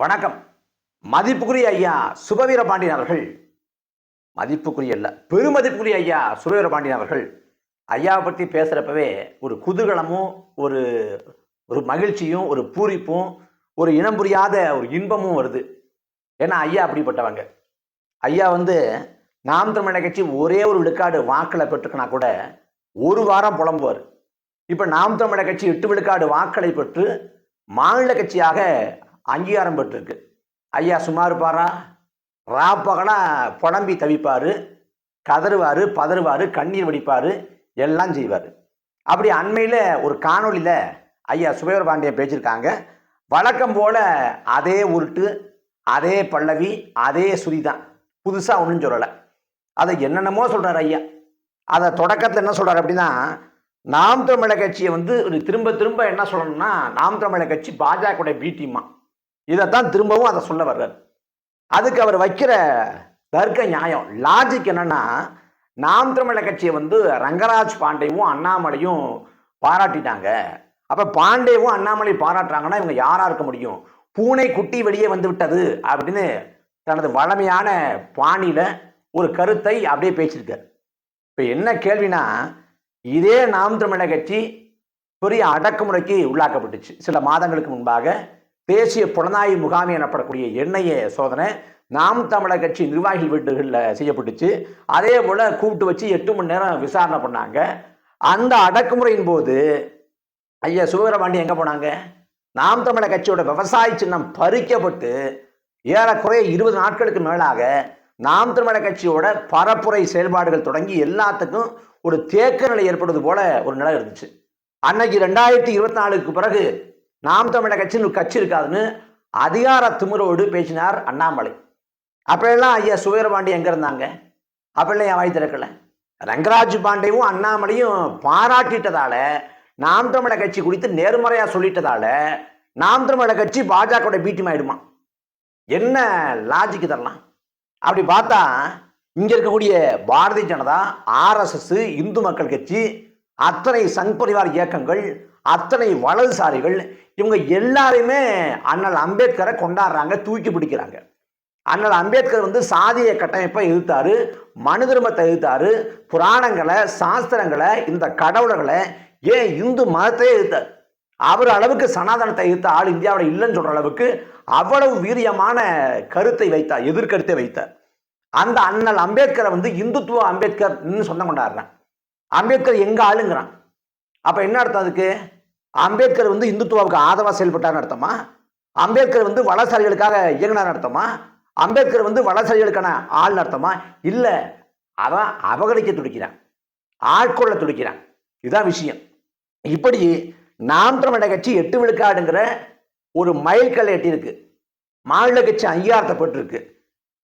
வணக்கம். மதிப்புக்குரிய ஐயா சுபவீர பாண்டியன் அவர்கள். மதிப்புக்குரிய அல்ல பெருமதிப்புக்குரிய ஐயா சுபவீர பாண்டியன் அவர்கள். ஐயாவை பற்றி பேசுகிறப்பவே ஒரு குதூகலமும் ஒரு ஒரு மகிழ்ச்சியும் ஒரு பூரிப்பும் ஒரு இனம் புரியாத ஒரு இன்பமும் வருது. ஏன்னா ஐயா அப்படிப்பட்டவங்க. ஐயா வந்து நாம் தமிழக கட்சி ஒரே ஒரு விழுக்காடு வாக்களை பெற்றுக்கினா கூட ஒரு வாரம் புலம்புவார். இப்போ நாம் தமிழக கட்சி எட்டு விழுக்காடு வாக்களை பெற்று மாநில கட்சியாக அங்கீகாரம் பெற்றிருக்கு ஐயா சும்மா இருப்பாரா ராப்பகனா புலம்பி தவிப்பார் கதறுவார் பதறுவார் கண்ணீர் வடிப்பார் எல்லாம் செய்வார். அப்படி அண்மையில் ஒரு காணொளியில் ஐயா சுபேவர் பாண்டியன் பேசியிருக்காங்க. வழக்கம் போல அதே உருட்டு அதே பல்லவி அதே சுரி தான் புதுசாக ஒன்றும் சொல்லலை. அதை என்னென்னமோ சொல்கிறார் ஐயா. அதை தொடக்கத்தில் என்ன சொல்கிறார் அப்படின்னா நாம் தமிழக கட்சியை வந்து திரும்ப திரும்ப என்ன சொல்லணும்னா நாம் தமிழக கட்சி பாஜகவுடைய பி டீமா இதைத்தான் திரும்பவும் அதை சொல்ல வர்றார். அதுக்கு அவர் வைக்கிற தர்க்க நியாயம் லாஜிக் என்னன்னா நாம் தமிழக கட்சியை வந்து ரங்கராஜ் பாண்டேவும் அண்ணாமலையும் பாராட்டிட்டாங்க. அப்ப பாண்டேவும் அண்ணாமலை பாராட்டுறாங்கன்னா இவங்க யாரா இருக்க முடியும்? பூனை குட்டி வெளியே வந்து விட்டது அப்படின்னு தனது வளமையான பாணியில ஒரு கருத்தை அப்படியே பேச்சிருக்கார் இப்ப என்ன கேள்வினா இதே நாம் தமிழக கட்சி பெரிய அடக்குமுறைக்கு உள்ளாக்கப்பட்டுச்சு. சில மாதங்களுக்கு முன்பாக தேசிய புலனாய்வு முகாம் எனப்படக்கூடிய எண்ணெய சோதனை நாம் தமிழர் கட்சி நிர்வாகிகள் வீடுகளில் செய்யப்பட்டுச்சு. அதே போல் கூப்பிட்டு வச்சு எட்டு மணி நேரம் விசாரணை பண்ணாங்க. அந்த அடக்குமுறையின் போது ஐயா சுவீரபாண்டி எங்கே போனாங்க? நாம் தமிழர் கட்சியோட விவசாய சின்னம் பறிக்கப்பட்டு ஏறக்குறைய இருபது நாட்களுக்கு மேலாக நாம் தமிழர் கட்சியோட பரப்புரை செயல்பாடுகள் தொடங்கி எல்லாத்துக்கும் ஒரு தேக்க நிலை ஏற்படுவது போல ஒரு நிலை இருந்துச்சு. அன்னைக்கு ரெண்டாயிரத்தி இருபத்தி நாலுக்கு பிறகு நாம் தமிழர் கட்சின்னு ஒரு கட்சி இருக்காதுன்னு அதிகார திமுறோடு பேசினார் அண்ணாமலை. அப்பெல்லாம் ஐயா சுவீரபாண்டி எங்கே இருந்தாங்க? அப்பெல்லாம் என் வாய் திறக்கல. ரங்கராஜ் பாண்டேவும் அண்ணாமலையும் பாராட்டிட்டதால நாம் தமிழர் கட்சி குறித்து நேர்மறையாக சொல்லிட்டதால நாம் தமிழர் கட்சி பாஜகவோட பீட்டியம் ஆயிடுமா? என்ன லாஜிக் தரலாம் அப்படி பார்த்தா இங்கே இருக்கக்கூடிய பாரதிய ஜனதா ஆர்எஸ்எஸ் இந்து மக்கள் கட்சி அத்தனை சங் பரிவார் இயக்கங்கள் அத்தனை வலதுசாரிகள் இவங்க எல்லாருமே அண்ணல் அம்பேத்கரை கொண்டாடுறாங்க தூக்கி பிடிக்கிறாங்க. அண்ணல் அம்பேத்கர் வந்து சாதிய கட்டமைப்பை எதிர்த்தாரு மனு தர்மத்தை எதிர்த்தாரு புராணங்களை சாஸ்திரங்களை இந்த கடவுளர்களை ஏன் இந்து மதத்தையே எதிர்த்தார்? அவர் அளவுக்கு சனாதனத்தை எதிர்த்த ஆள் இந்தியாவில் இல்லைன்னு சொல்ற அளவுக்கு அவ்வளவு வீரியமான கருத்தை வைத்தார் எதிர்கருத்தை வைத்தார். அந்த அண்ணல் அம்பேத்கரை வந்து இந்துத்துவ அம்பேத்கர் சொந்தம் கொண்டாடுறான். அம்பேத்கர் எங்க ஆளுங்கிறான். அப்ப என்ன அர்த்தம் அதுக்கு? அம்பேத்கர் வந்து இந்துத்துவாவுக்கு ஆதரவாக செயல்பட்டார்னு அர்த்தமா? அம்பேத்கர் வந்து வளசாரிகளுக்காக இயங்கினார் அர்த்தமா? அம்பேத்கர் வந்து வளசாரிகளுக்கான ஆள்னு அர்த்தமா? இல்லை. அவன் அவகணிக்க துடிக்கிறான். ஆட்கொள்ள துடிக்கிறான். இதுதான் விஷயம். இப்படி நாம் தமிழக கட்சி எட்டு விழுக்காடுங்கிற ஒரு மைல்கல்லை எட்டியிருக்கு. மாநில கட்சி அங்கீகாரத்தை பெற்றிருக்கு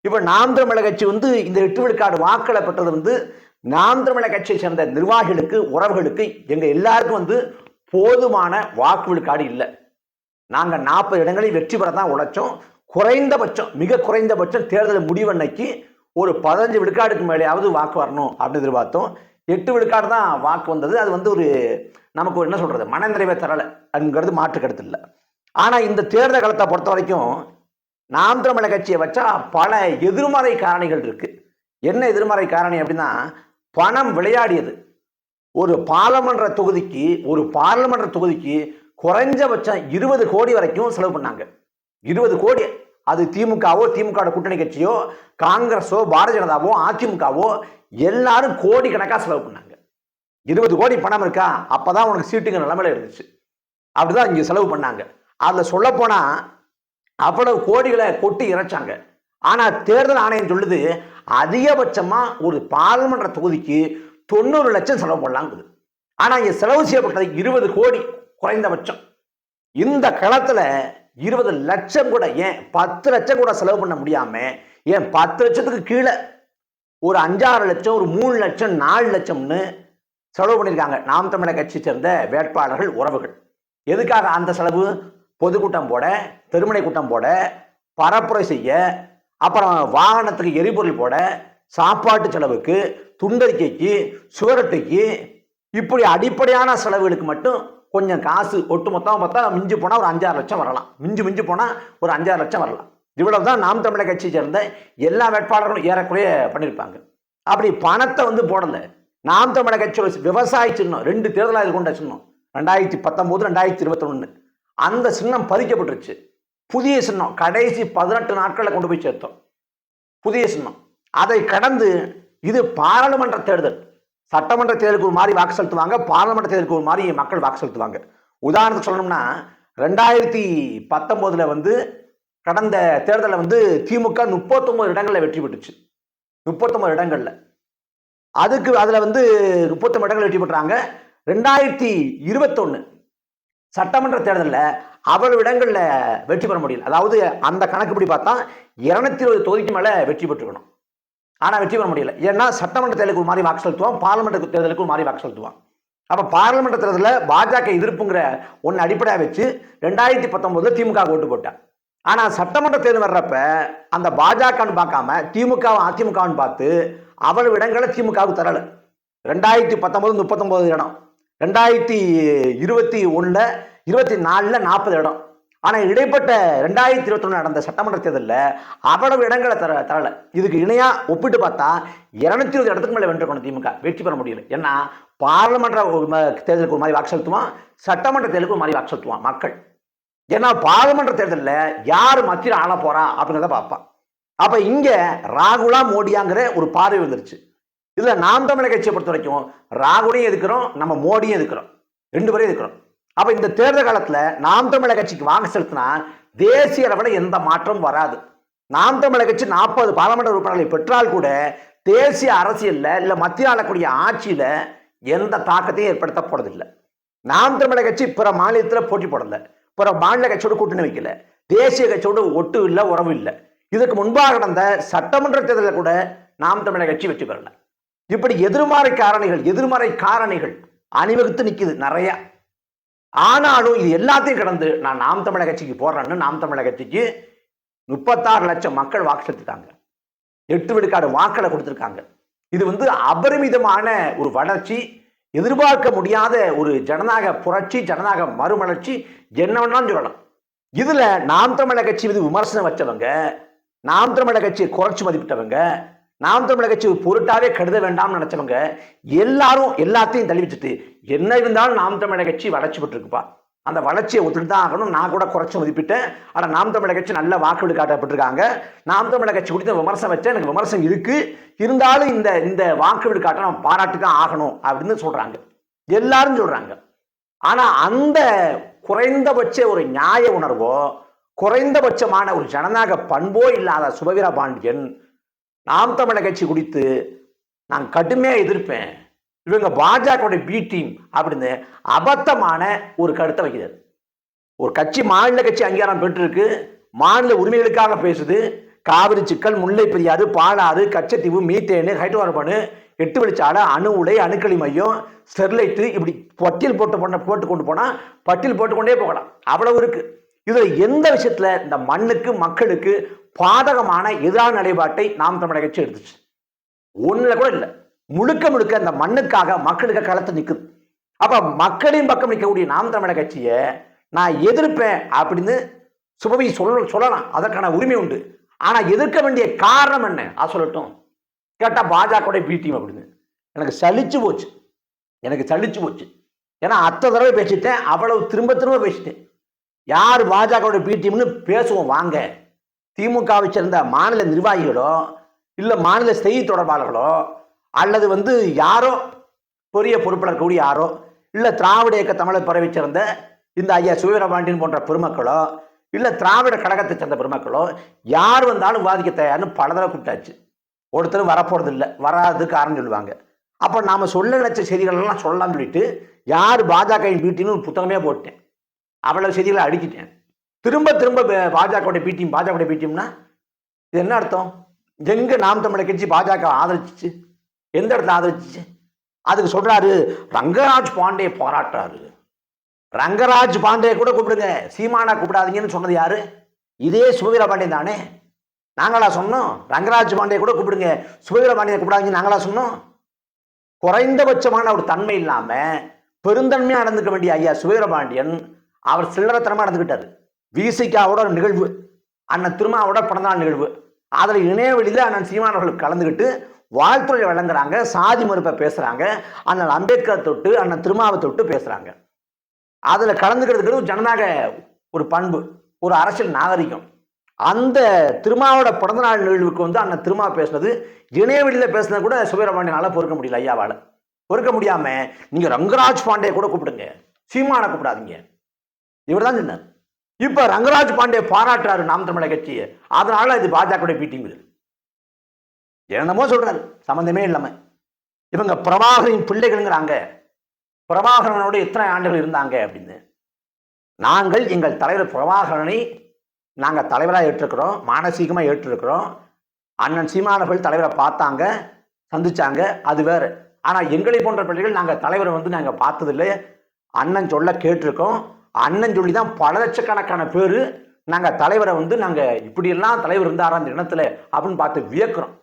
இப்போ நாம் தமிழக கட்சி வந்து இந்த எட்டு விழுக்காடு வாக்களை பெற்றது வந்து நாம் தமிழக கட்சியை சேர்ந்த நிர்வாகிகளுக்கு உறவுகளுக்கு எங்கள் எல்லாருக்கும் வந்து போதுமான வாக்கு விழுக்காடு இல்லை. நாங்கள் நாற்பது இடங்களில் வெற்றி பெற தான் உழைச்சோம். குறைந்தபட்சம் மிக குறைந்தபட்சம் தேர்தல் முடிவன்னைக்கு ஒரு பதினஞ்சு விழுக்காடுக்கு மேலேயாவது வாக்கு வரணும் அப்படின்னு எதிர்பார்த்தோம். எட்டு விழுக்காடு தான் வாக்கு வந்தது. அது வந்து ஒரு நமக்கு ஒரு என்ன சொல்கிறது மனநிறைவை தரலை. அப்படிங்கிறது மாற்று கருத்து இல்லை. ஆனால் இந்த தேர்தல் காலத்தை பொறுத்த வரைக்கும் நாம் தமிழக கட்சியை வச்சா பல எதிர்மறை காரணிகள் இருக்குது என்ன எதிர்மறை காரணி அப்படின்னா பணம் விளையாடியது. ஒரு பாராளுமன்ற தொகுதிக்கு ஒரு பாராளுமன்ற தொகுதிக்கு குறைஞ்சபட்சம் இருபது கோடி வரைக்கும் செலவு பண்ணாங்க. இருபது கோடி. அது திமுகவோ திமுக கூட்டணி கட்சியோ காங்கிரஸோ பாரதிய ஜனதாவோ அதிமுகவோ எல்லாரும் கோடி கணக்காக செலவு பண்ணாங்க. இருபது கோடி பணம் இருக்கா? அப்பதான் உனக்கு சீட்டுங்க நிலைமையில இருந்துச்சு. அப்படிதான் இங்க செலவு பண்ணாங்க. அதுல சொல்ல போனா அவ்வளவு கோடிகளை கொட்டி இறைச்சாங்க. ஆனா தேர்தல் ஆணையம் சொல்லுது அதிகபட்சமா ஒரு பாராளுமன்ற தொகுதிக்கு தொண்ணூறு லட்சம் செலவு பண்ணலாங்குது. ஆனால் இங்கே செலவு செய்யப்பட்டது இருபது கோடி குறைந்தபட்சம். இந்த களத்தில் இருபது லட்சம் கூட ஏன் பத்து லட்சம் கூட செலவு பண்ண முடியாம ஏன் பத்து லட்சத்துக்கு கீழே ஒரு அஞ்சாறு லட்சம் ஒரு மூணு லட்சம் நாலு லட்சம்னு செலவு பண்ணியிருக்காங்க. நாம் தமிழக கட்சி சேர்ந்த வேட்பாளர்கள் உறவுகள். எதுக்காக அந்த செலவு? பொதுக்கூட்டம் போட தெருமனை கூட்டம் போட பரப்புரை செய்ய அப்புறம் வாகனத்துக்கு எரிபொருள் போட சாப்பாட்டு செலவுக்கு துண்டறிக்கைக்கு சுவரட்டைக்கு இப்படி அடிப்படையான செலவுகளுக்கு மட்டும் கொஞ்சம் காசு ஒட்டு மொத்தமாக பார்த்தா மிஞ்சி போனால் ஒரு அஞ்சாறு லட்சம் வரலாம். மிஞ்சி மிஞ்சி போனால் ஒரு அஞ்சாறு லட்சம் வரலாம். இவ்வளவு தான் நாம் தமிழக கட்சியை சேர்ந்த எல்லா வேட்பாளர்களும் ஏறக்குறைய பண்ணியிருப்பாங்க. அப்படி பணத்தை வந்து போடலை. நாம் தமிழக கட்சியோட விவசாய சின்னம் ரெண்டு தேர்தலாக கொண்ட சின்னம் ரெண்டாயிரத்தி பத்தொம்போது ரெண்டாயிரத்தி இருபத்தொன்னு. அந்த சின்னம் பறிக்கப்பட்டுருச்சு. புதிய சின்னம் கடைசி பதினெட்டு நாட்களில் கொண்டு போய் சேர்த்தோம். புதிய சின்னம். அதை கடந்து இது பாராளுமன்ற தேர்தல். சட்டமன்ற தேர்தலுக்கு ஒரு மாதிரி வாக்கு செலுத்துவாங்க பாராளுமன்ற தேர்தலுக்கு ஒரு மாதிரி மக்கள் வாக்கு செலுத்துவாங்க. உதாரணத்துக்கு சொல்லணும்னா ரெண்டாயிரத்தி பத்தொம்போதில் வந்து கடந்த தேர்தலில் வந்து திமுக முப்பத்தொம்பது இடங்களில் வெற்றி பெற்றுச்சு. முப்பத்தொம்பது இடங்களில். அதுக்கு அதில் வந்து முப்பத்தொன்பது இடங்கள் வெற்றி பெற்றாங்க. ரெண்டாயிரத்தி இருபத்தொன்று சட்டமன்ற தேர்தலில் அவ்வளவு இடங்களில் வெற்றி பெற முடியல. அதாவது அந்த கணக்குப்படி பார்த்தா இருநூத்தி இருபது தொகுதிக்கு மேலே வெற்றி பெற்றுக்கணும். ஆனால் வெற்றி பெற முடியல. ஏன்னா சட்டமன்ற தேர்தலுக்கு ஒரு மாதிரி வாக்கு செலுத்துவான் பார்லிமெண்ட் தேர்தலுக்கு ஒரு மாதிரி வாக்கு செலுத்துவான். அப்போ பார்லிமெண்ட் தேர்தலில் பாஜக எதிர்ப்புங்கிற ஒன்று அடிப்படையாக வச்சு ரெண்டாயிரத்தி பத்தொம்போதில் திமுக ஓட்டு போட்டான் ஆனால் சட்டமன்ற தேர்தல் வர்றப்ப அந்த பாஜகன்னு பார்க்காம திமுகவும் அதிமுகன்னு பார்த்து அவ்வளவு இடங்களை திமுகவுக்கு தரலை. ரெண்டாயிரத்தி பத்தொம்போது முப்பத்தொம்போது இடம். ரெண்டாயிரத்தி இருபத்தி ஒன்றில் இருபத்தி நாலில் நாற்பது இடம். ஆனால் இடைப்பட்ட ரெண்டாயிரத்தி இருபத்தொன்று நடந்த சட்டமன்ற தேர்தலில் அவ்வளவு இடங்களை தர தரலை. இதுக்கு இணையாக ஒப்பிட்டு பார்த்தா இருநூத்தி இருபது இடத்துக்கு மேலே வென்றக்கணும் திமுக. வெற்றி பெற முடியல. ஏன்னா பாராளுமன்ற ஒரு தேர்தலுக்கு ஒரு மாதிரி வாக்கு செலுத்துவான் சட்டமன்ற தேர்தலுக்கு ஒரு மாதிரி வாக்கு செலுத்துவான் மக்கள்? ஏன்னா பாராளுமன்ற தேர்தலில் யார் மத்தியில் ஆள போறா அப்படிங்கிறத பார்ப்பான் அப்போ இங்கே ராகுலா மோடியாங்கிற ஒரு பார்வை வந்துருச்சு. இதில் நாம் தமிழக கட்சியை பொறுத்த வரைக்கும் ராகுலையும் எதுக்கிறோம் நம்ம மோடியும் எதுக்கிறோம் ரெண்டு பேரையும் எதுக்கிறோம் அப்போ இந்த தேர்தல் காலத்தில் நாம் தமிழக கட்சிக்கு வாக்கு செலுத்தினா தேசிய அளவில் எந்த மாற்றமும் வராது. நாம் தமிழக கட்சி நாற்பது பாராளுமன்ற உறுப்பினர்களை பெற்றால் கூட தேசிய அரசியலில் இல்லை மத்திய ஆளக்கூடிய ஆட்சியில் எந்த தாக்கத்தையும் ஏற்படுத்த போறதில்லை. நாம் தமிழக கட்சி பிற மாநிலத்தில் போட்டி போடல. பிற மாநில கட்சியோடு கூட்டணி வைக்கல. தேசிய கட்சியோடு ஒட்டு இல்லை உறவு இல்லை. இதுக்கு முன்பாக நடந்த சட்டமன்ற தேர்தலில் கூட நாம் தமிழக கட்சி வெற்றி பெறல. இப்படி எதிர்மறை காரணிகள் எதிர்மறை காரணிகள் அணிவகுத்து நிற்கிது நிறையா. ஆனாலும் இது எல்லாத்தையும் கடந்து நான் நாம் தமிழக கட்சிக்கு போடுறேன்னு நாம் தமிழக கட்சிக்கு முப்பத்தாறு லட்சம் மக்கள் வாக்கு செலுத்திட்டாங்க. எட்டு விழுக்காடு வாக்களை கொடுத்துருக்காங்க. இது வந்து அபரிமிதமான ஒரு வளர்ச்சி எதிர்பார்க்க முடியாத ஒரு ஜனநாயக புரட்சி ஜனநாயக மறுமலர்ச்சி என்ன வேணாலும் சொல்லலாம். இதுல நாம் தமிழக கட்சி மீது விமர்சனம் வச்சவங்க நாம் தமிழக கட்சியை குறைச்சி மதிப்பிட்டவங்க நாம் தமிழர் கட்சி பொருட்டாவே கருத வேண்டாம்னு நினைச்சவங்க எல்லாரும் எல்லாத்தையும் தள்ளி வச்சுட்டு என்ன இருந்தாலும் நாம் தமிழக கட்சி வளர்ச்சி பெற்றிருக்குப்பா. அந்த வளர்ச்சியை ஒத்துட்டு தான் ஆகணும். நான் கூட குறைச்சி மதிப்பிட்டேன். ஆனால் நாம் தமிழக கட்சி நல்ல வாக்குகள் காட்டப்பட்டிருக்காங்க. நாம் தமிழக கட்சி குறித்து விமர்சனம் வச்சேன். எனக்கு விமர்சனம் இருக்கு. இருந்தாலும் இந்த இந்த வாக்குகள் காட்ட நம்ம பாராட்டு தான் ஆகணும் அப்படின்னு சொல்றாங்க. எல்லாரும் சொல்றாங்க. ஆனால் அந்த குறைந்தபட்ச ஒரு நியாய உணர்வோ குறைந்தபட்சமான ஒரு ஜனநாயக பண்போ இல்லாத சுபவீர பாண்டியன் நாம் தமிழர் கட்சி குறித்து நான் கடுமையாக எதிர்ப்பேன். இவங்க பாஜகவுடைய பி டீம் அப்படின்னு அபத்தமான ஒரு கருத்தை வைக்கிறார். ஒரு கட்சி மாநில கட்சி அங்கீகாரம் பெற்றிருக்கு. மாநில உரிமைகளுக்காக பேசுது. காவிரி சிக்கல் முல்லை பெரியாது பாலாறு கச்சத்தீவு மீத்தேனு ஹைட்ரோகார்பனு எட்டு வெளிச்சாலை அணு உலை அணுக்களி மையம் ஸ்டெர்லைட்டு இப்படி பட்டியல் போட்டு போன போட்டு கொண்டு போனால் பட்டியல் போட்டுக்கொண்டே போகலாம். அவ்வளவு இருக்குது இதில் எந்த விஷயத்தில் இந்த மண்ணுக்கு மக்களுக்கு பாதகமான எதிரான நிலைப்பாட்டை நாம் தமிழக கட்சி எடுத்துச்சு? ஒண்ணுல கூட இல்லை. முழுக்க முழுக்க இந்த மண்ணுக்காக மக்களுக்கு களத்து நிற்குது அப்ப மக்களின் பக்கம் நிற்கக்கூடிய நாம் தமிழக கட்சியை நான் எதிர்ப்பேன் அப்படின்னு சுபவி சொல்ல சொல்லலாம். அதற்கான உரிமை உண்டு. ஆனா எதிர்க்க வேண்டிய காரணம் என்ன? அது சொல்லட்டும். கேட்டா பாஜகவுடைய பி அப்படின்னு. எனக்கு சலிச்சு போச்சு. எனக்கு சலிச்சு போச்சு. ஏன்னா அத்தனை தடவை பேசிட்டேன். அவ்வளவு திரும்ப திரும்ப பேசிட்டேன். யார் பாஜகவோட பி டீம்னு பேசுவோம் வாங்க. திமுகவை சேர்ந்த மாநில நிர்வாகிகளோ இல்லை மாநில செய்தி தொடர்பாளர்களோ அல்லது வந்து யாரோ பெரிய பொறுப்பினர் கூடிய யாரோ இல்லை திராவிட இயக்க தமிழர் பரவி சேர்ந்த இந்த ஐயா சுவீரபாண்டியன் போன்ற பெருமக்களோ இல்லை திராவிட கழகத்தை சேர்ந்த பெருமக்களோ யார் வந்தாலும் விவாதிக்க தயார்னு பல தடவை கூப்பிட்டாச்சு. ஒருத்தரும் வரப்போறது இல்லை வராது காரணம் சொல்லுவாங்க. அப்போ நாம் சொல்ல நினைச்ச செய்திகள் எல்லாம் சொல்லலாம்னு சொல்லிட்டு யார் பாஜகவின் பீட்டின்னு ஒரு புத்தகமே போட்டேன். அவ்வளவு செய்திகளை அடிச்சிட்டேன். திரும்ப திரும்ப பாஜகவுடைய பீட்டியும் பாஜகவுடைய பீட்டியம்னா இது என்ன அர்த்தம்? எங்க நாம் தமிழர் கட்சி பாஜக ஆதரிச்சிச்சு? எந்த இடத்துல ஆதரிச்சிச்சு? அதுக்கு சொல்றாரு ரங்கராஜ் பாண்டே பாராட்டுறாரு ரங்கராஜ் பாண்டே கூட கூப்பிடுங்க சீமானா கூப்பிடாதீங்கன்னு சொன்னது யாரு? இதே சுபவீர பாண்டியன் தானே? நாங்களா சொன்னோம் ரங்கராஜ் பாண்டே கூட கூப்பிடுங்க சுபவீர பாண்டியை கூப்பிடாதீங்கன்னு நாங்களா சொன்னோம். குறைந்தபட்சமான ஒரு தன்மை இல்லாம பெருந்தன்மையா நடந்துக்க வேண்டிய ஐயா சுவீரபாண்டியன் அவர் சில்லறத்தனமாக நடந்துக்கிட்டார். விசிகாவோட ஒரு நிகழ்வு அண்ணன் திருமாவோட பிறந்தநாள் நிகழ்வு. அதில் இணையவெளியில் அண்ணன் சீமானவர்கள் கலந்துக்கிட்டு வாழ்த்துறை வழங்குறாங்க சாதி மறுப்பை பேசுகிறாங்க அண்ணன் அம்பேத்கர் தொட்டு அண்ணன் திருமாவை தொட்டு பேசுகிறாங்க அதில் கலந்துக்கிறதுக்கு ஒரு ஜனநாயக ஒரு பண்பு ஒரு அரசியல் நாகரிகம். அந்த திருமாவோட பிறந்தநாள் நிகழ்வுக்கு வந்து அண்ணன் திருமா பேசுனது இணையவெளியில் பேசுனது கூட சுவீரபாண்டியனால பொறுக்க முடியல ஐயாவால். பொறுக்க முடியாமல் நீங்கள் ரங்கராஜ் பாண்டே கூட கூப்பிடுங்க. சீமானை கூப்பிடாதீங்க. இவர் தான் சொன்னார். இப்போ ரங்கராஜ் பாண்டே பாராட்டுறாரு நாம் தமிழக கட்சியை. அதனால இது பாஜக பீட்டிங் என்னமோ சொல்றாரு. சம்மந்தமே இல்லாமல் இவங்க பிரபாகரின் பிள்ளைகள்ங்கிறாங்க பிரபாகரனோட எத்தனை ஆண்டுகள் இருந்தாங்க அப்படின்னு. நாங்கள் எங்கள் தலைவர் பிரபாகரனை நாங்கள் தலைவராக ஏற்றிருக்கிறோம். மானசீகமாக ஏற்றிருக்கிறோம். அண்ணன் சீமானவர்கள் தலைவரை பார்த்தாங்க சந்திச்சாங்க. அது வேறு. ஆனால் எங்களை போன்ற பிள்ளைகள் நாங்கள் தலைவரை வந்து நாங்கள் பார்த்ததில்லை. அண்ணன் சொல்ல கேட்டிருக்கோம். அண்ணன் சொல்லி தான் பல லட்சக்கணக்கான பேர் நாங்கள் தலைவரை வந்து நாங்கள் இப்படியெல்லாம் தலைவர் இருந்தாரா அந்த இனத்தில் அப்படின்னு பார்த்து வியக்கிறோம்.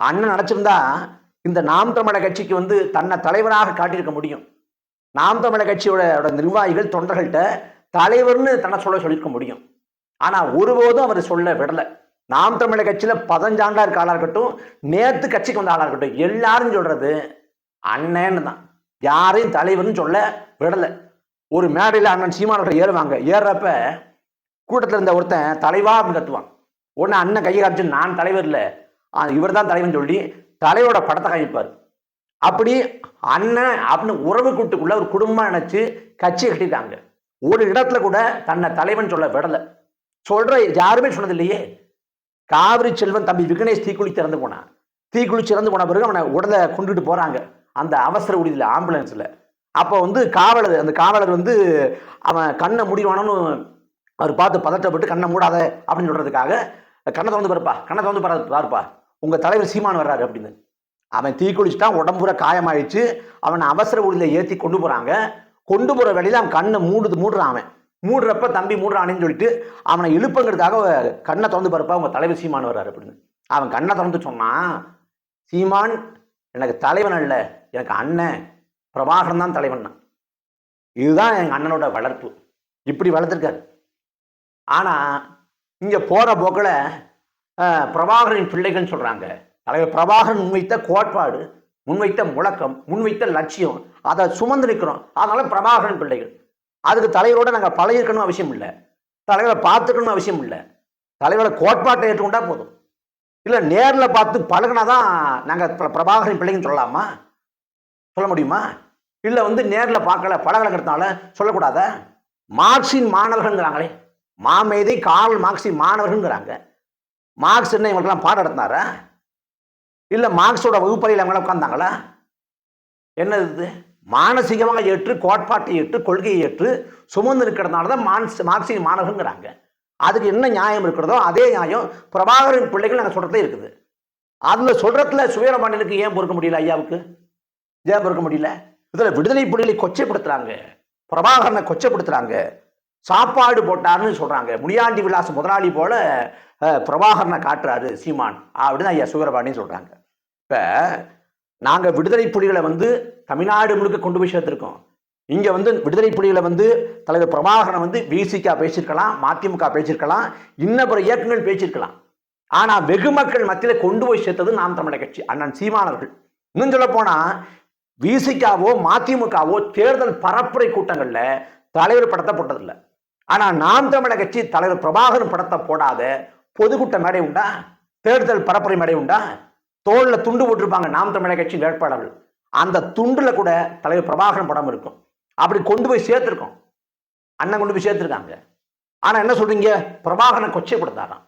அண்ணன் நினச்சிருந்தா இந்த நாம் தமிழர் கட்சிக்கு வந்து தன்னை தலைவராக காட்டியிருக்க முடியும். நாம் தமிழர் கட்சியோட நிர்வாகிகள் தொண்டர்கள்ட்ட தலைவர்னு தன்னை சொல்ல சொல்லியிருக்க முடியும். ஆனால் ஒருபோதும் அவர் சொல்ல விடலை. நாம் தமிழர் கட்சியில் பதினஞ்சாண்டா இருக்க ஆளாக இருக்கட்டும் நேற்று கட்சிக்கு வந்த ஆளாக இருக்கட்டும் எல்லாரும் சொல்கிறது அண்ணன்னு தான். யாரையும் தலைவர்னு சொல்ல விடலை. ஒரு மேடையில் அண்ணன் சீமானவர்கள் ஏறுவாங்க. ஏறுறப்ப கூட்டத்தில் இருந்த ஒருத்தன் தலைவா அப்படின்னு கத்துவான். உடனே அண்ணன் கையை காமிச்சு நான் தலைவர் இல்லை. இவர் தான் தலைவன் சொல்லி தலைவரோட படத்தை காமிப்பார். அப்படி அண்ணன் அப்படின்னு உறவு கூட்டுக்குள்ள ஒரு குடும்பம் நினைச்சு கட்சி கட்டிட்டாங்க. ஒரு இடத்துல கூட தன்னை தலைவன் சொல்ல விடலை. சொல்ற யாருமே சொன்னது இல்லையே காவிரி செல்வன் தம்பி விக்னேஷ் தீக்குளித்து திறந்து போனான். தீக்குளிச்சு சிறந்து போன பிறகு அவனை உடலை கொண்டுட்டு போறாங்க. அந்த அவசர ஊழியில் ஆம்புலன்ஸில். அப்போ வந்து காவலர் அந்த காவலர் வந்து அவன் கண்ணை முடிவானு அவர் பார்த்து பதட்டப்பட்டு கண்ணை மூடாத அப்படின்னு சொல்றதுக்காக கண்ணை திறந்து பாருப்பா கண்ணை திறந்து பாரு பாருப்பா. உங்க தலைவர் சீமான் வர்றாரு அப்படின்னு. அவன் தீக்குளிச்சுட்டான் உடம்புற காயமாயிடுச்சு. அவனை அவசர ஊழியில் ஏற்றி கொண்டு போகிறாங்க கொண்டு போகிற வழியில அவன் கண்ணை மூடுது மூடுறான் அவன். மூடுறப்ப தம்பி மூடுறானேன்னு சொல்லிட்டு அவனை இழுப்புங்கிறதுக்காக கண்ணை திறந்து பாருப்பா உங்கள் தலைவர் சீமான் வர்றாரு அப்படின்னு. அவன் கண்ணை திறந்து சொன்னான் சீமான் எனக்கு தலைவன் அல்ல எனக்கு அண்ணன். பிரபாகரன் தான் தலைவன் இதுதான் எங்கள் அண்ணனோட வளர்ப்பு. இப்படி வளர்த்துருக்காரு. ஆனால் இங்கே போகிற போக்கில் பிரபாகரனின் பிள்ளைகள்னு சொல்கிறாங்க தலைவர் பிரபாகரன் முன்வைத்த கோட்பாடு முன்வைத்த முழக்கம் முன்வைத்த லட்சியம் அதை சுமந்து நிற்கிறோம் அதனால பிரபாகரன் பிள்ளைகள். அதுக்கு தலைவரோட நாங்கள் பழகிருக்கணும் அவசியம் இல்லை. தலைவரை பார்த்துக்கணும் அவசியம் இல்லை. தலைவரை கோட்பாட்டை ஏற்றுக்கொண்டா போதும். இல்லை நேரில் பார்த்து பழகினா தான் நாங்கள் பிரபாகரன் பிள்ளைங்கன்னு சொல்லலாமா? சொல்ல முடியுமா? இல்லை வந்து நேரில் பார்க்கல பழகலங்கிறதுனால சொல்லக்கூடாத? மார்க்சின் மாணவர்கள்ங்கிறாங்களே. மாமேதை கால் மார்க்சின் மாணவர்கள்ங்கிறாங்க. மார்க்ஸ் என்ன இவங்களுக்கெல்லாம் பாடம் நடத்தினாரா? இல்லை மார்க்ஸோட வகுப்பறையில் அவங்களாம் உட்காந்தாங்களா என்னது இது? மானசீகமாக ஏற்று கோட்பாட்டை ஏற்று கொள்கையை ஏற்று சுமந்து இருக்கிறதுனால தான் மான்ஸ் மார்க்சின் மாணவர்கள்ங்கிறாங்க. அதுக்கு என்ன நியாயம் இருக்கிறதோ அதே நியாயம் பிரபாகரின் பிள்ளைகள் நாங்கள் சொல்கிறதே இருக்குது. அதில் சொல்கிறதுல சுயரபாண்டியனுக்கு ஏன் பொறுக்க முடியல ஐயாவுக்கு? ஏன் பொறுக்க முடியல. இதில் விடுதலை புலிகளை கொச்சைப்படுத்துறாங்க. பிரபாகரனை கொச்சைப்படுத்துறாங்க. சாப்பாடு போட்டாருன்னு சொல்றாங்க. முனியாண்டி விலாஸ் முதலாளி போல பிரபாகரனை காட்டுறாரு சீமான். அப்படின்னு ஐயா சுவரபாண்டின்னு சொல்றாங்க. இப்போ நாங்கள் விடுதலை புலிகளை வந்து தமிழ்நாடு முழுக்க கொண்டு போய் சேர்த்துருக்கோம். இங்கே வந்து விடுதலை புலிகளை வந்து தலைவர் பிரபாகரனை வந்து விசிகா பேசியிருக்கலாம் மதிமுக பேசியிருக்கலாம் இன்ன பிற இயக்கங்கள் பேசியிருக்கலாம். ஆனால் வெகு மக்கள் மத்தியில் கொண்டு போய் சேர்த்தது நாம் தமிழக கட்சி அண்ணன் சீமானவர்கள் இன்னும் சொல்ல போனால் விசிகாவோ மதிமுகவோ தேர்தல் பரப்புரை கூட்டங்களில் தலைவர் படத்தை போட்டதில்லை. ஆனால் நாம் தமிழக கட்சி தலைவர் பிரபாகரன் படத்தை போடாத பொதுக்கூட்ட மேடை உண்டா? தேர்தல் பரப்புரை மேடை உண்டா? தோளில் துண்டு போட்டிருப்பாங்க நாம் தமிழக கட்சி வேட்பாளர்கள். அந்த துண்டில் கூட தலைவர் பிரபாகரன் படம் இருக்கும். அப்படி கொண்டு போய் சேர்த்துருக்கோம். அண்ணன் கொண்டு போய் சேர்த்துருக்காங்க. ஆனால் என்ன சொல்றீங்க? பிரபாகரனை கொச்சைப்படுத்தாராம்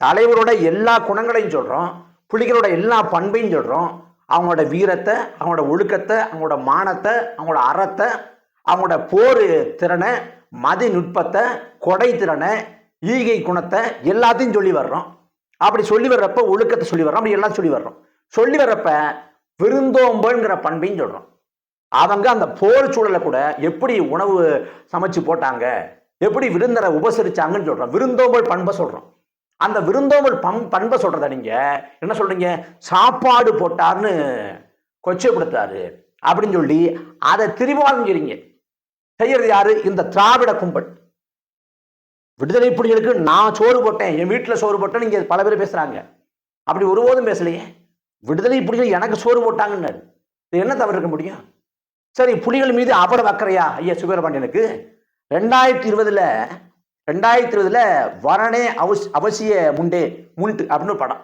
தலைவரோட எல்லா குணங்களையும் சொல்கிறோம் புலிகளோட எல்லா பண்பையும் சொல்கிறோம் அவங்களோட வீரத்தை அவங்களோட ஒழுக்கத்தை அவங்களோட மானத்தை அவங்களோட அறத்தை அவங்களோட போர் திறனை மதி நுட்பத்தை கொடை திறனை ஈகை குணத்தை எல்லாத்தையும் சொல்லி வர்றோம். அப்படி சொல்லி வர்றப்ப ஒழுக்கத்தை சொல்லி வர்றோம். அப்படி எல்லாம் சொல்லி வர்றோம். சொல்லி வர்றப்ப விருந்தோம்பல்ங்கிற பண்பையும் சொல்கிறோம் அவங்க அந்த போர் சூழலை கூட எப்படி உணவு சமைச்சு போட்டாங்க எப்படி விருந்தரை உபசரிச்சாங்கன்னு சொல்கிறோம் விருந்தோம்பல் பண்பை சொல்கிறோம் அந்த விருந்தோம்பல் பண் பண்பை சொல்றத நீங்க? என்ன சொல்றீங்க? சாப்பாடு போட்டார்னு கொச்சைப்படுத்தாரு அப்படின்னு சொல்லி அதை திரிவாதம் செய்யறது யாரு? இந்த திராவிட கும்பல். விடுதலை புலிகளுக்கு நான் சோறு போட்டேன் என் வீட்டில் சோறு போட்டேன் நீங்க பல பேர் பேசுறாங்க. அப்படி ஒருபோதும் பேசலையே. விடுதலை புலிகள் எனக்கு சோறு போட்டாங்கன்னாரு. இது என்ன தவறு இருக்க முடியும்? சரி புலிகள் மீது அவ்வளவு அக்கறையா ஐயா சுப்பிரமணியனுக்கு? ரெண்டாயிரத்தி இருபதுல ரெண்டாயிரத்தி இருபதுல வரணே அவஸ் அவசிய முண்டே முண்டு அப்படின்னு படம்.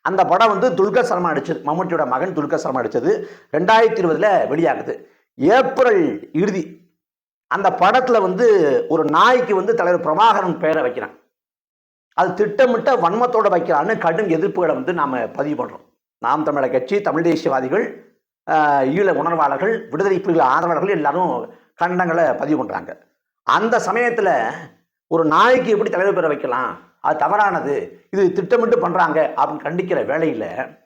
அந்த படம் வந்து துல்கர் சர்மா நடிச்சது. மம்முட்டியோட மகன் துல்கர் சர்மா நடிச்சது. ரெண்டாயிரத்தி இருபதுல வெளியாகுது. ஏப்ரல் இறுதி. அந்த படத்துல வந்து ஒரு நாய்க்கு வந்து தலைவர் பிரபாகரன் பெயரை வைக்கிறான். அது திட்டமிட்ட வன்மத்தோட வைக்கிறான்னு கடும் எதிர்ப்புகளை வந்து நாம பதிவு பண்றோம். நாம் தமிழர் கட்சி தமிழ் தேசியவாதிகள் ஈழ உணர்வாளர்கள் விடுதலை புலிகள் ஆதரவாளர்கள் எல்லாரும் கண்டனங்களை பதிவு பண்றாங்க. அந்த சமயத்தில் ஒரு நாய்க்கு எப்படி தலைவர் பெற வைக்கலாம்? அது தவறானது. இது திட்டமிட்டு பண்ணுறாங்க அப்படின்னு கண்டிக்கிற வேலையில்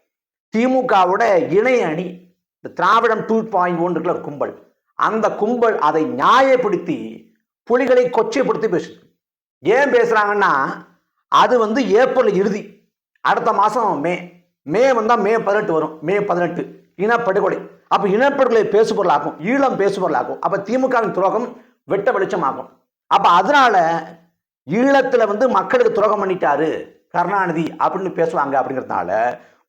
திமுகவோட இணை அணி இந்த திராவிடம் டூ பாயிண்ட் ஒன்றுக்குள்ள இருக்கிற ஒரு கும்பல். அந்த கும்பல் அதை நியாயப்படுத்தி புலிகளை கொச்சைப்படுத்தி பேசுது. ஏன் பேசுகிறாங்கன்னா அது வந்து ஏப்ரல் இறுதி. அடுத்த மாதம் மே. மே வந்தால் மே பதினெட்டு வரும். மே பதினெட்டு. இனப்படுகொலை. அப்போ இனப்படுகொலை பேசுபொருளாகும். ஈழம் பேசுபொருளாகும். அப்போ திமுகவின் துரோகம் வெட்ட வெளிச்சமாகும். அப்ப அதனால ஈழத்துல வந்து மக்களுக்கு துரோகம் பண்ணிட்டாரு கருணாநிதி அப்படின்னு பேசுவாங்க அப்படிங்கிறதுனால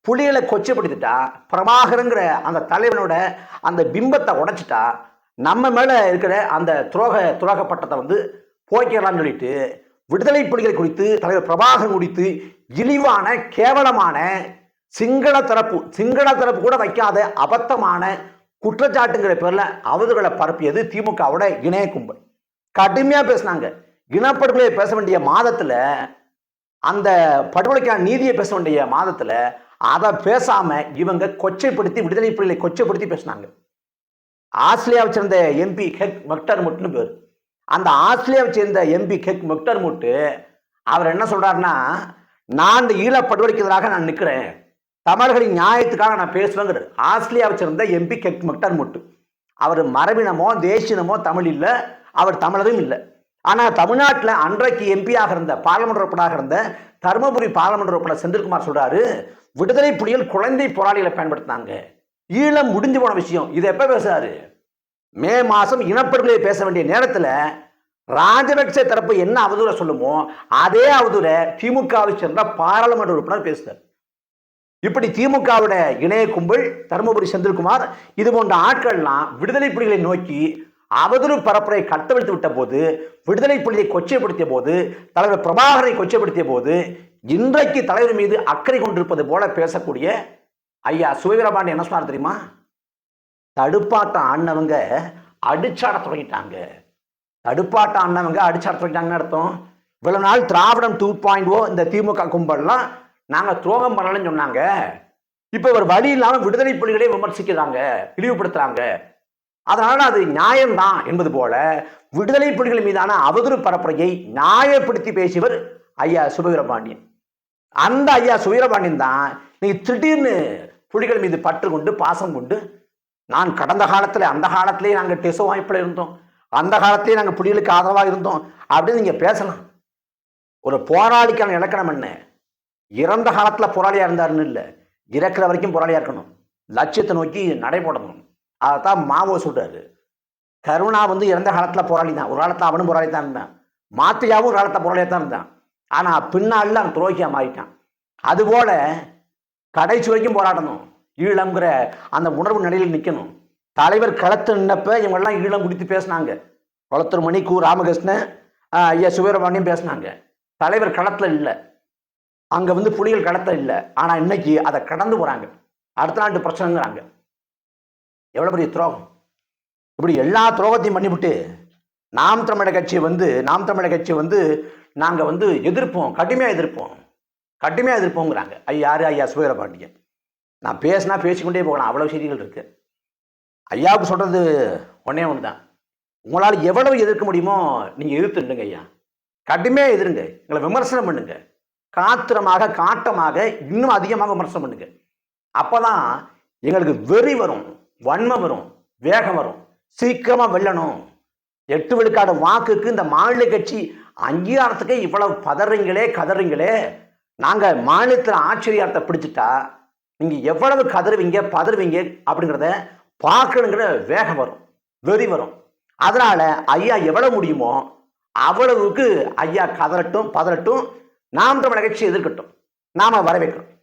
புலிகளை கொச்சைப்படுத்திட்டா பிரபாகரங்கிற அந்த தலைவனோட அந்த பிம்பத்தை உடைச்சிட்டா நம்ம மேலே இருக்கிற அந்த துரோக துரோக பட்டத்தை வந்து போய்க்கலாம்னு சொல்லிட்டு விடுதலை புலிகள் குறித்து தலைவர் பிரபாகரன் குறித்து இழிவான கேவலமான சிங்கள தரப்பு சிங்கள தரப்பு கூட வைக்காத அபத்தமான குற்றச்சாட்டுங்கிற பேரில் அவதூறுகளை பரப்பியது திமுகவோட இணைய கும்பல். கடுமையாக பேசினாங்க. இனப்படுகொலையை பேச வேண்டிய மாதத்தில் அந்த படுகொலைக்கான நீதியை பேச வேண்டிய மாதத்தில் அதை பேசாமல் இவங்க கொச்சைப்படுத்தி விடுதலை புலிகளை கொச்சைப்படுத்தி பேசினாங்க. ஆஸ்திரேலியாவை சேர்ந்த எம்பி ஹெக் மெக்டர் முட்னு பேர். அந்த ஆஸ்திரேலியாவை சேர்ந்த எம்பி ஹெக் மெக்டர் முட்டு அவர் என்ன சொல்கிறாருன்னா நான் இந்த ஈழப்படுகொலைக்கு எதிராக நான் நிற்கிறேன் தமிழர்களின் நியாயத்துக்காக நான் பேசுவேங்கிறது ஆஸ்திரேலியா வச்சிருந்த எம்பி கெக் மெக்டர் முட்டு. அவர் மரபினமோ தேசியனமோ தமிழ் இல்லை. அவர் தமிழரும் இல்லை. ஆனால் தமிழ்நாட்டில் அன்றைக்கு எம்பியாக இருந்த பாராளுமன்ற உறுப்பினராக இருந்த தருமபுரி பாராளுமன்ற உறுப்பினர் செந்தில்குமார் சொல்கிறாரு விடுதலை புலிகள் குழந்தை போராளிகளை பயன்படுத்தினாங்க. ஈழம் முடிஞ்சு போன விஷயம். இதை எப்போ பேசுகிறாரு மே மாதம் இனப்படுகொலையை பேச வேண்டிய நேரத்தில் ராஜபக்சே தரப்பு என்ன அவதூறை சொல்லுமோ அதே அவதூறை திமுகவை சேர்ந்த பாராளுமன்ற உறுப்பினர் பேசுகிறார் இப்படி திமுகவோட இணைய கும்பல் தருமபுரி செந்தில்குமார் இது போன்ற ஆட்கள்லாம் விடுதலை புலிகளை நோக்கி அவதூறு பரப்புரை கட்டவிழ்த்து விட்ட போது விடுதலை புலியை கொச்சைப்படுத்திய போது தலைவர் பிரபாகரை கொச்சைப்படுத்திய போது இன்றைக்கு தலைவர் மீது அக்கறை கொண்டிருப்பது போல பேசக்கூடிய ஐயா சுவீரபாண்டி என்ன சொன்னார் தெரியுமா? தடுப்பாட்டம் ஆடினவங்க அடிச்சாட தொடங்கிட்டாங்க. தடுப்பாட்டம் ஆடினவங்க அடிச்சாட தொடங்கிட்டாங்கன்னு அர்த்தம். இவ்வளவு நாள் திராவிடம் டூ பாயிண்ட் ஓ இந்த திமுக கும்பல்லாம் நாங்கள் துரோகம் பண்ணலன்னு சொன்னாங்க. இப்போ ஒரு வழி இல்லாமல் விடுதலை புலிகளை விமர்சிக்கிறாங்க இழிவுபடுத்துறாங்க. அதனால அது நியாயம்தான் என்பது போல விடுதலை புலிகள் மீதான அவதூறு பரப்புரையை நியாயப்படுத்தி பேசியவர் ஐயா சுபவீரபாண்டியன். அந்த ஐயா சுவீரபாண்டியன் தான் நீ திடீர்னு புலிகள் மீது பற்று கொண்டு பாசம் கொண்டு நான் கடந்த காலத்தில் அந்த காலத்திலேயே நாங்கள் டெசோ வாய்ப்பில் இருந்தோம். அந்த காலத்திலேயே நாங்கள் புலிகளுக்கு ஆதரவாக இருந்தோம். அப்படின்னு நீங்கள் பேசலாம். ஒரு போராளிக்கான இலக்கணம் என்ன? இறந்த காலத்தில் போராளியாக இருந்தாருன்னு இல்லை. இறக்குற வரைக்கும் போராளியாக இருக்கணும். லட்சியத்தை நோக்கி நடைபோடணும் தான் மாவோ சொல்கிறாரு கருணா வந்து இறந்த காலத்தில் போராளி தான். ஒரு காலத்தில் அவனும் போராளி தான் இருந்தான். மாத்தையாவும் ஒரு காலத்தில் போராளியாக தான் இருந்தான். ஆனால் பின்னால அவன் துரோகியா மாறிட்டான். அதுபோல் கடைசி வரைக்கும் போராடணும். ஈழம்ங்கிற அந்த உணர்வு நிலையில் நிற்கணும் தலைவர் களத்து நின்னப்ப இவங்கெல்லாம் ஈழம் குடித்து பேசினாங்க. குளத்தூர் மணி கு ராமகிருஷ்ணன் ஐயா சுவீரபாண்டியம் பேசினாங்க. தலைவர் களத்தில் இல்லை. அங்க வந்து புலிகள் கடத்த இல்லை. ஆனா இன்னைக்கு அதை கடந்து போறாங்க. அடுத்த நாட்டு பிரச்சனைங்கிறாங்க. எவ்வளவு பெரிய துரோகம்? இப்படி எல்லா துரோகத்தையும் பண்ணிவிட்டு நாம் தமிழர் கட்சியை வந்து நாம் தமிழக கட்சியை வந்து நாங்க வந்து எதிர்ப்போம் கடுமையா எதிர்ப்போம். கடுமையா எதிர்ப்போங்கிறாங்க. ஐயா யாரு ஐயா சுவீரபாண்டியன் நான் பேசினா பேசிக்கொண்டே போகலாம். அவ்வளவு செய்திகள் இருக்கு. ஐயாவுக்கு சொல்றது ஒன்னே ஒன்று தான் உங்களால் எவ்வளவு எதிர்க்க முடியுமோ நீங்க எதிர்த்துண்டுங்க ஐயா. கடுமையா எதிருங்க. எங்களை விமர்சனம் பண்ணுங்க. காத்திரமாக காட்டமாக இன்னும் அதிகமாக விமர்சனம் பண்ணுங்க. அப்போதான் எங்களுக்கு வெறி வரும் வன்மம் வரும் வேகம் வரும். சீக்கிரமாக வெல்லணும். எட்டு விழுக்காடு வாக்குக்கு இந்த மாநில கட்சி அங்கீகாரத்துக்கு இவ்வளவு பதறீங்களே கதறீங்களே. நாங்கள் மாநிலத்தில் ஆச்சரியத்தை பிடிச்சிட்டா நீங்கள் எவ்வளவு கதறுவீங்க பதறுவீங்க அப்படிங்கிறத பார்க்கணுங்கிற வேகம் வரும் வெறி வரும். அதனால ஐயா எவ்வளவு முடியுமோ அவ்வளவுக்கு ஐயா கதறட்டும் பதறட்டும். நாம் தமிழ் நிகழ்ச்சி எதிர்க்கட்டும். நாம வரவேற்கிறோம்.